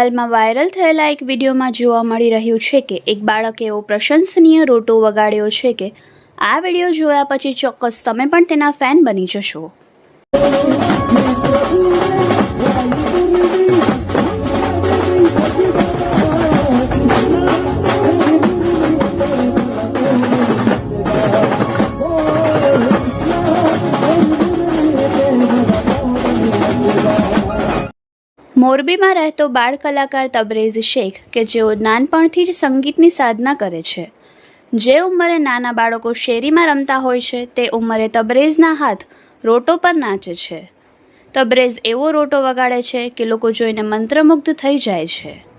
હાલમાં વાયરલ થયેલા એક વિડીયોમાં જોવા મળી રહ્યું છે કે એક બાળકે એવો પ્રશંસનીય રોટો વગાડ્યો છે કે આ વીડિયો જોયા પછી ચોક્કસ તમે પણ તેના ફેન બની જશો. મોરબીમાં રહેતો બાળ કલાકાર તબરેઝ શેખ કે જેઓ નાનપણથી જ સંગીતની સાધના કરે છે. જે ઉંમરે નાના બાળકો શેરીમાં રમતા હોય છે, તે ઉંમરે તબરેઝના હાથ રોટો પર નાચે છે. તબરેઝ એવો રોટો વગાડે છે કે લોકો જોઈને મંત્રમુગ્ધ થઈ જાય છે.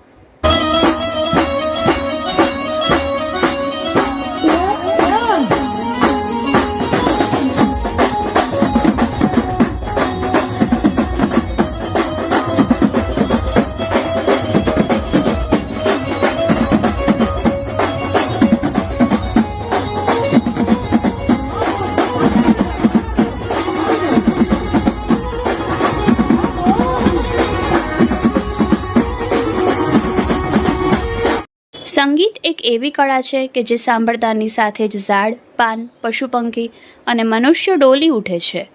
સંગીત એક એવી કળા છે કે જે સાંભળતાની સાથે જ ઝાડ, પાન પશુ પંખી અને મનુષ્ય ડોલી ઉઠે છે.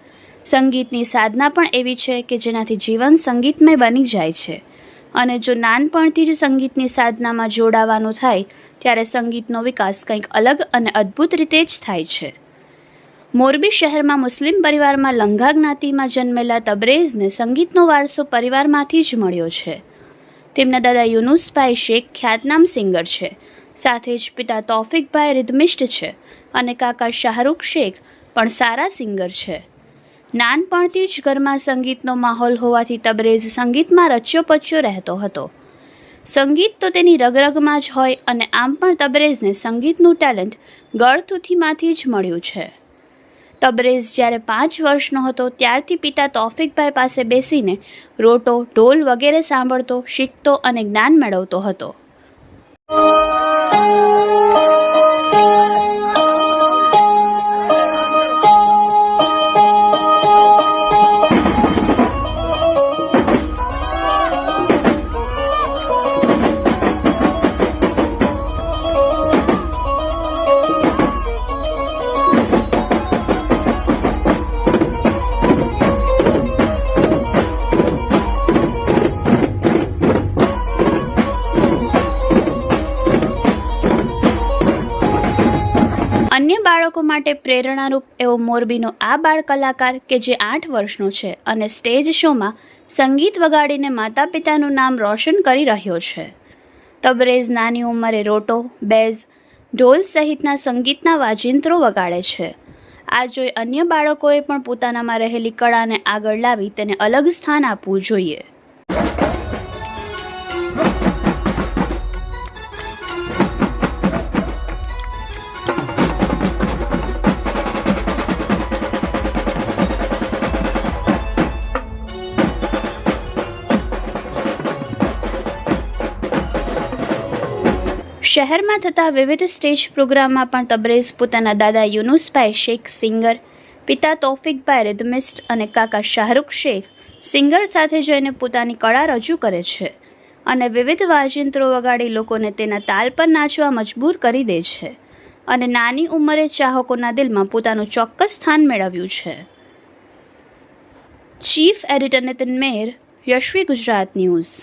સંગીતની સાધના પણ એવી છે કે જેનાથી જીવન સંગીતમય બની જાય છે. અને જો નાનપણથી જ સંગીતની સાધનામાં જોડાવાનું થાય, ત્યારે સંગીતનો વિકાસ કંઈક અલગ અને અદ્ભુત રીતે જ થાય છે. મોરબી શહેરમાં મુસ્લિમ પરિવારમાં લંઘા જ્ઞાતિમાં જન્મેલા તબરેઝને સંગીતનો વારસો પરિવારમાંથી જ મળ્યો છે. તેમના દાદા યુનુસભાઈ શેખ ખ્યાતનામ સિંગર છે. સાથે જ પિતા તૌફિકભાઈ રિધમિષ્ટ છે અને કાકા શાહરૂખ શેખ પણ સારા સિંગર છે. નાનપણથી જ ઘરમાં સંગીતનો માહોલ હોવાથી તબરેઝ સંગીતમાં રચ્યો પચ્યો રહેતો હતો. સંગીત તો તેની રગરગમાં જ હોય અને આમ પણ તબરેઝને સંગીતનું ટેલેન્ટ ગળથુથીમાંથી જ મળ્યું છે. તબરેઝ જ્યારે પાંચ વર્ષનો હતો, ત્યારથી પિતા તૌફિકભાઈ પાસે બેસીને રોટો, ઢોલ વગેરે સાંભળતો, શીખતો અને જ્ઞાન મેળવતો હતો. અન્ય બાળકો માટે પ્રેરણારૂપ એવો મોરબીનો આ બાળ કલાકાર કે જે આઠ વર્ષનો છે અને સ્ટેજ શોમાં સંગીત વગાડીને માતા પિતાનું નામ રોશન કરી રહ્યો છે. તબરેઝ નાની ઉંમરે રોટો, બેઝ, ઢોલ સહિતના સંગીતના વાજિંત્રો વગાડે છે. આ જોઈ અન્ય બાળકોએ પણ પોતાનામાં રહેલી કળાને આગળ લાવી તેને અલગ સ્થાન આપવું જોઈએ. શહેરમાં થતા વિવિધ સ્ટેજ પ્રોગ્રામમાં પણ તબરેઝ પોતાના દાદા યુનુસભાઈ શેખ સિંગર, પિતા તૌફિકભાઈ રિધમિસ્ટ અને કાકા શાહરૂખ શેખ સિંગર સાથે જઈને પોતાની કળા રજૂ કરે છે અને વિવિધ વાજિંત્રો વગાડી લોકોને તેના તાલ પર નાચવા મજબૂર કરી દે છે અને નાની ઉંમરે ચાહકોના દિલમાં પોતાનું ચોક્કસ સ્થાન મેળવ્યું છે. Chief editor Nitin Mer, Yashvi Gujarat news.